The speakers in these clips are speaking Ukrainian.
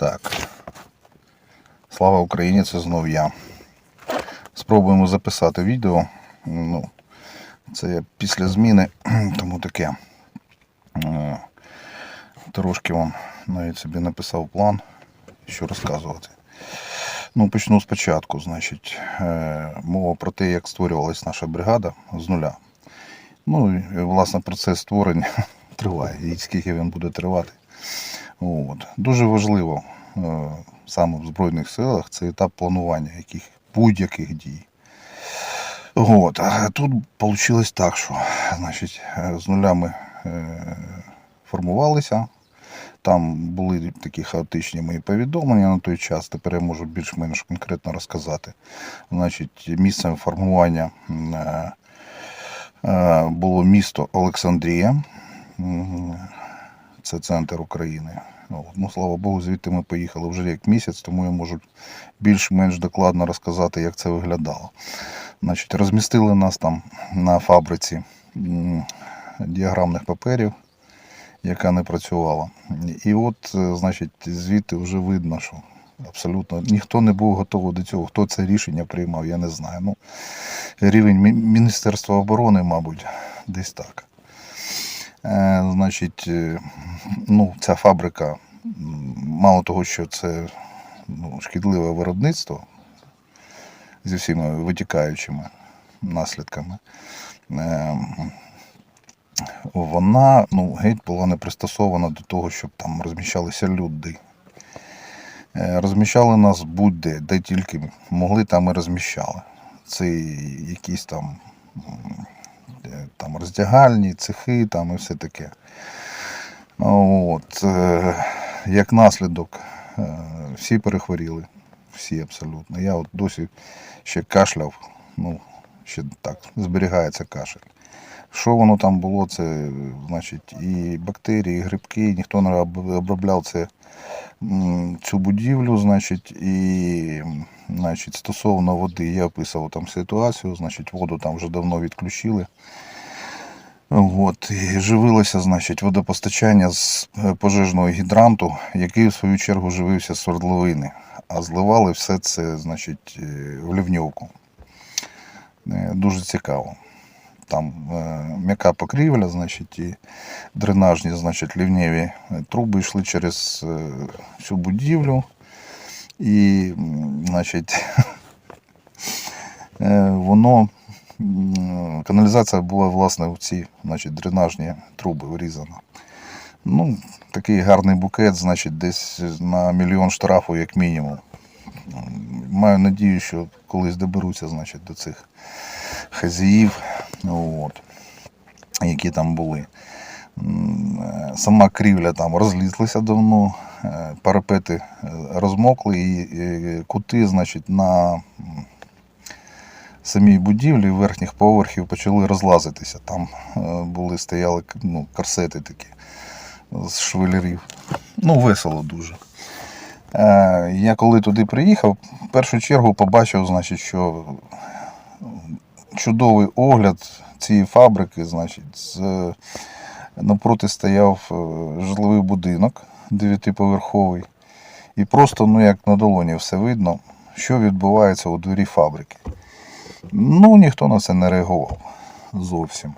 Так. Слава Україні, це знов я. Спробуємо записати відео. Ну, це після зміни, тому таке. Е, Трошки вам навіть собі написав план, що розказувати. Ну, почну спочатку. Значить, е, мова про те, як створювалась наша бригада з нуля. Ну, і, власне, процес створення триває. І скільки він буде тривати. От. Дуже важливо е, саме в Збройних силах це етап планування яких, будь-яких дій. От. А тут вийшло так, що значить, е, з нуля ми е, формувалися. Там були такі хаотичні мої повідомлення на той час. Тепер я можу більш-менш конкретно розказати. Значить, місцем формування було місто Олександрія. Це центр України. Ну, слава Богу, звідти ми поїхали вже як місяць, тому я можу більш-менш докладно розказати, як це виглядало. Значить, розмістили нас там на фабриці діаграмних паперів, яка не працювала. І от, е, значить, звідти вже видно, що абсолютно ніхто не був готовий до цього. Хто це рішення приймав, я не знаю. Ну, рівень Міністерства оборони, мабуть, десь так. Е, значить, е, ну, ця фабрика, мало того, що це ну, шкідливе виробництво зі всіма витікаючими наслідками, е, вона ну, геть була не пристосована до того, щоб там розміщалися люди. Розміщали нас будь-де, де тільки могли, там і розміщали. Це якісь там, там роздягальні, цехи там і все таке. От, е, як наслідок, е, всі перехворіли. Всі абсолютно. Я от досі ще кашляв, ну, ще так, зберігається кашель. Що воно там було, це значить і бактерії, і грибки, ніхто не обробляв це, цю будівлю, значить, і значить, стосовно води, я описував там ситуацію, значить, воду там вже давно відключили. От, і живилося, значить, водопостачання з е, пожежного гідранту, який в свою чергу живився з свердловини, а зливали все це, значить, е, в лівньовку. Е, Дуже цікаво. Там е, м'яка покрівля, значить, і дренажні, значить, лівнєві е, труби йшли через е, всю будівлю. І, значить, воно каналізація була власне в ці значить, дренажні труби врізана. Ну, такий гарний букет, значить, десь на мільйон штрафу, як мінімум. Маю надію, що колись доберуться, значить, до цих хазяїв, от, які там були. Е, Сама крівля там розлізлася давно, е, парапети е, розмокли і кути, значить, на самій будівлі верхніх поверхів почали розлазитися. Там були, стояли ну, корсети такі з швелерів. Ну, весело дуже. Я коли туди приїхав, в першу чергу побачив, значить, що чудовий огляд цієї фабрики, значить, з, напроти стояв е, житловий будинок дев'ятиповерховий. І просто, ну як на долоні все видно, що відбувається у дворі фабрики. Ну, ніхто на це не реагував зовсім.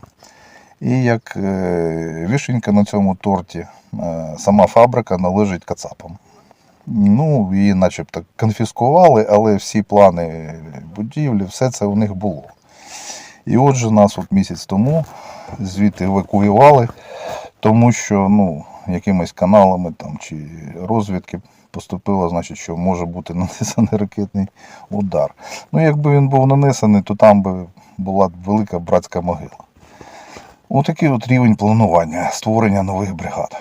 І як е, вишенька на цьому торті, е, сама фабрика належить кацапам. Ну, її начебто конфіскували, але всі плани будівлі, все це у них було. І отже, нас от місяць тому звідти евакуювали, тому що ну, якимись каналами там, чи розвідки поступило, значить, що може бути нанесений ракетний удар. Ну, якби він був нанесений, то там би була велика братська могила. Отакий от рівень планування, створення нових бригад.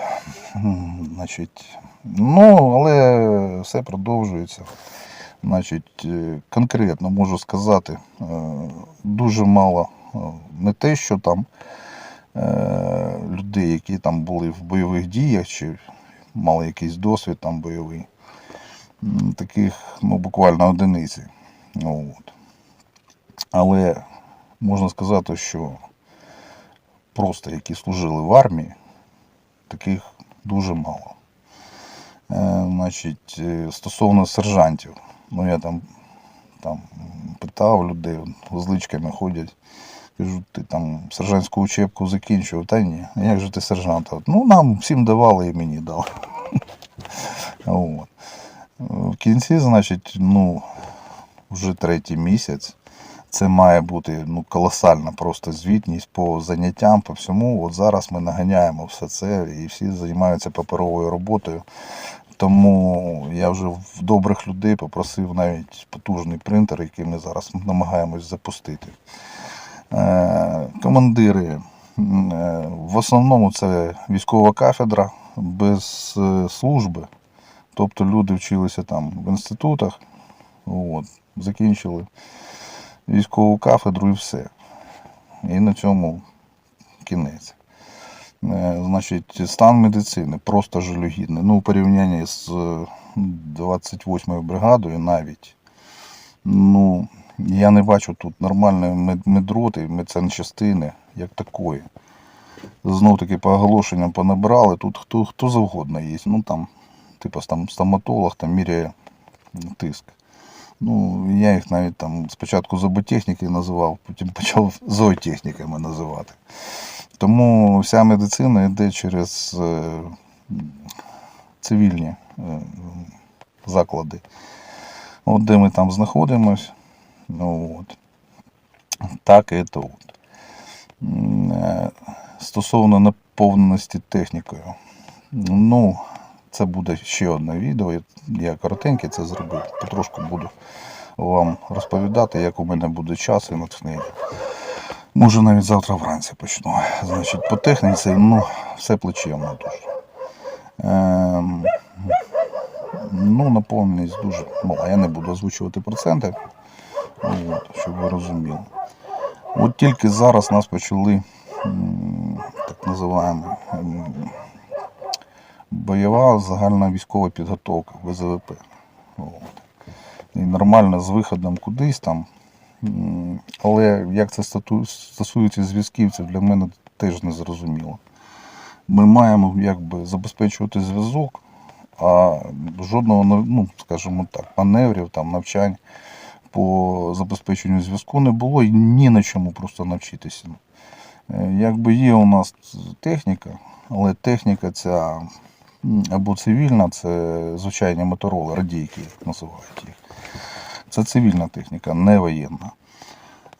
Значить, ну, але все продовжується. Значить, е, конкретно можу сказати, е, дуже мало е, не те, що там людей, які там були в бойових діях, чи мали якийсь досвід там бойовий. Таких ну, буквально одиниці. Ну, От. Але можна сказати, що просто які служили в армії, таких дуже мало. Значить, стосовно сержантів. Ну я там, там питав людей, з личками ходять. Кажу, ти там сержантську учебку закінчив, та ні. Як же ти сержант? Ну, нам всім давали і мені дали. От. В кінці, значить, ну, вже третій місяць. Це має бути ну, колосальна просто звітність по заняттям, по всьому. От зараз ми наганяємо все це і всі займаються паперовою роботою. Тому я вже в добрих людей попросив навіть потужний принтер, який ми зараз намагаємось запустити. Е, Командири. е, В основному це військова кафедра без е, служби. Тобто люди вчилися там в інститутах, от, закінчили військову кафедру і все. І на цьому кінець. Е, Значить, стан медицини просто жалюгідний. Ну, у порівнянні з е, 28-ю бригадою навіть. Ну, я не бачу тут нормальної медроти, медсанчастини, як такої. Знов таки по оголошенням понабрали, тут хто, хто завгодно є. Ну там, типу там стоматолог там міряє тиск. Ну, я їх навіть там спочатку зоботехніки називав, потім почав зоотехніками називати. Тому вся медицина йде через е, цивільні е, заклади. От де ми там знаходимось. Ну, от. Так і. М, е, Стосовно наповненості технікою. Ну, це буде ще одне відео. Я коротеньке це зробив. Потрошку буду вам розповідати, як у мене буде час і натхнення. Може навіть завтра вранці почну. Значить, по техніці, ну, все плечевно дуже. Ем, ну, наповненість дуже мала. Я не буду озвучувати проценти, от, щоб ви розуміли. От тільки зараз нас почали так називаємо бойова загальна військова підготовка ВЗВП. От. І нормально з виходом кудись там. Але як це стосується зв'язківців, для мене теж не зрозуміло. Ми маємо якби забезпечувати зв'язок, а жодного ну, скажімо так, маневрів, там, навчань по забезпеченню зв'язку не було і ні на чому просто навчитися. Е, Якби є у нас техніка, але техніка ця або цивільна, це звичайні мотороли, радійки як називають їх. Це цивільна техніка, не воєнна.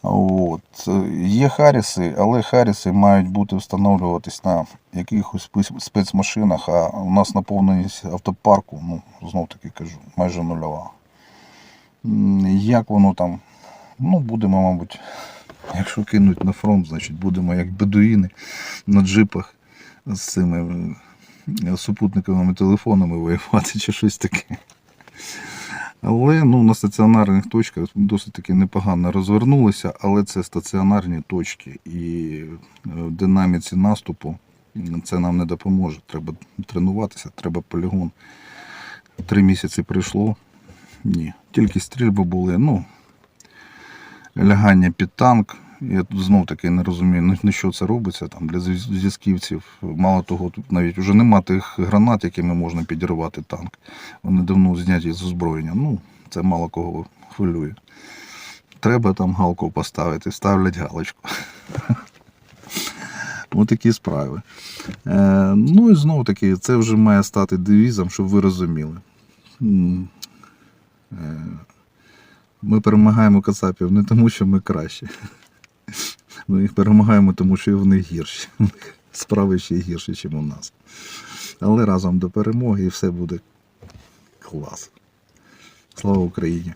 От. Є Харіси, але Харіси мають бути встановлюватись на якихось спецмашинах, а у нас наповненість автопарку, ну, знов таки кажу, майже нульова. Як воно там? Ну, будемо, мабуть, якщо кинуть на фронт, значить будемо як бедуїни на джипах з цими е, супутниковими телефонами воювати чи щось таке. Але ну, на стаціонарних точках досить таки непогано розвернулися, але це стаціонарні точки. І е, в динаміці наступу це нам не допоможе. Треба тренуватися, треба полігон. Три місяці пройшло. Ні. Тільки стрільби були. Ну, лягання під танк. Я тут знов таки не розумію, на- на що це робиться там для зв'язківців. Мало того, тут навіть вже нема тих гранат, якими можна підірвати танк. Вони давно зняті з озброєння. Ну, це мало кого хвилює. Треба там галку поставити, ставлять галочку. Ось такі справи. Е, ну і знову таки, це вже має стати девізом, щоб ви розуміли. Е, Ми перемагаємо кацапів не тому, що ми кращі. Ми їх перемагаємо, тому що і в гірші. Справи ще гірші, ніж у нас. Але разом до перемоги і все буде клас. Слава Україні!